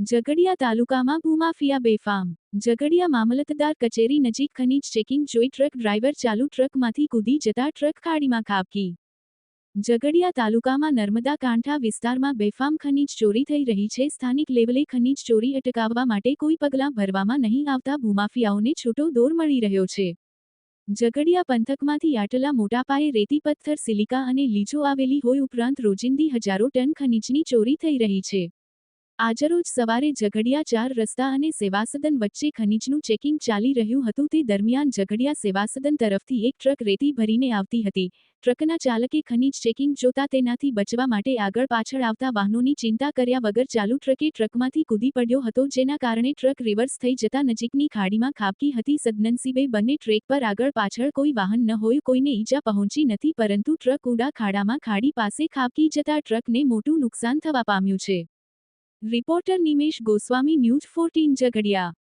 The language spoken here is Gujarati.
ઝઘડિયા તાલુકામાં ભૂમાફિયા બેફામ. ઝઘડિયા મામલતદાર કચેરી નજીક ખનીજ ચેકિંગ જોઈ ટ્રક ડ્રાઈવર ચાલુ ટ્રકમાંથી કૂદી જતા ટ્રક ખાડીમાં ખાબકી. ઝઘડિયા તાલુકામાં નર્મદા કાંઠા વિસ્તારમાં બેફામ ખનીજ ચોરી થઈ રહી છે. સ્થાનિક લેવલે ખનીજ ચોરી અટકાવવા માટે કોઈ પગલાં ભરવામાં નહીં આવતા ભૂમાફિયાઓને છૂટો દોર મળી રહ્યો છે. ઝઘડિયા પંથકમાંથી આટલા મોટા પાયે રેતી પથ્થર, સિલિકા અને લીજો આવેલી હોય ઉપરાંત રોજિંદી હજારો ટન ખનીજની ચોરી થઈ રહી છે. આજરોજ સવારે ઝઘડિયા ચાર રસ્તા અને સેવાસદન વચ્ચે ખનીજનું ચેકિંગ ચાલી રહ્યું હતું. તે દરમિયાન ઝઘડિયા સેવાસદન તરફથી એક ટ્રક રેતી ભરીને આવતી હતી. ટ્રકના ચાલકે ખનીજ ચેકિંગ જોતા તેનાથી બચવા માટે આગળ પાછળ આવતા વાહનોની ચિંતા કર્યા વગર ચાલુ ટ્રકે ટ્રકમાંથી કૂદી પડ્યો હતો, જેના કારણે ટ્રક રિવર્સ થઈ જતા નજીકની ખાડીમાં ખાબકી હતી. સદનસીબે બંને ટ્રેક પર આગળ પાછળ કોઈ વાહન ન હોય, કોઈને ઈજા પહોંચી નથી, પરંતુ ટ્રક ઉડા ખાડામાં ખાડી પાસે ખાબકી જતા ટ્રકને મોટું નુકસાન થવા પામ્યું છે. Reporter Nimesh Goswami news fourteen Jhagadia.